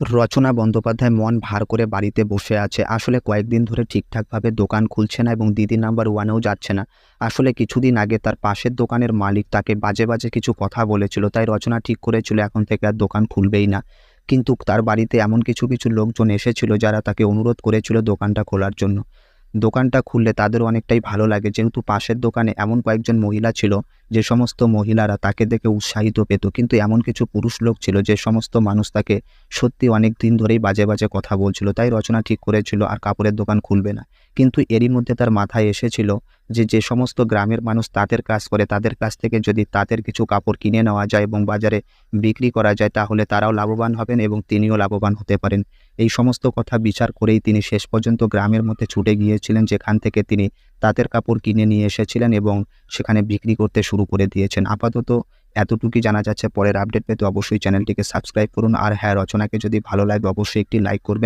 রচনা বন্দ্যোপাধ্যায় মন ভার করে বাড়িতে বসে আছে। আসলে কয়েকদিন ধরে ঠিকঠাকভাবে দোকান খুলছে না এবং দিদি নাম্বার ওয়ানেও যাচ্ছে না। আসলে কিছুদিন আগে তার পাশের দোকানের মালিক তাকে বাজে বাজে কিছু কথা বলেছিল, তাই রচনা ঠিক করেছিল, এখন থেকে আর দোকান খুলবেই না। কিন্তু তার বাড়িতে এমন কিছু কিছু লোকজন এসেছিল যারা তাকে অনুরোধ করেছিল দোকানটা খোলার জন্য। দোকানটা খুললে তাদের অনেকটাই ভালো লাগে, যেহেতু পাশের দোকানে এমন কয়েকজন মহিলা ছিল যে সমস্ত মহিলারা তাকে দেখে উৎসাহিত পেত, কিন্তু এমন কিছু পুরুষ লোক ছিল যে সমস্ত মানুষ তাকে সত্যি অনেক দিন ধরেই বাজে বাজে কথা বলছিল, তাই রচনা ঠিক করেছিল আর কাপড়ের দোকান খুলবে না। কিন্তু এরই মধ্যে তার মাথায় এসেছিল যে যে সমস্ত গ্রামের মানুষ তাঁতের কাজ করে, তাদের কাছ থেকে যদি তাঁতের কিছু কাপড় কিনে নেওয়া যায় এবং বাজারে বিক্রি করা যায়, তাহলে তারাও লাভবান হবেন এবং তিনিও লাভবান হতে পারেন। এই সমস্ত কথা বিচার করেই তিনি শেষ পর্যন্ত গ্রামের মধ্যে ছুটে গিয়েছিলেন, যেখান থেকে তিনি তাঁতের কাপড় কিনে নিয়ে এসেছিলেন এবং সেখানে বিক্রি করতে শুরু করে দিয়েছেন। আপাতত এতটুকুই জানা যাচ্ছে। পরের আপডেট পেতে অবশ্যই চ্যানেলটিকে সাবস্ক্রাইব করুন। আর হ্যাঁ রচনাকে যদি ভালো লাগে, অবশ্যই একটি লাইক করবেন।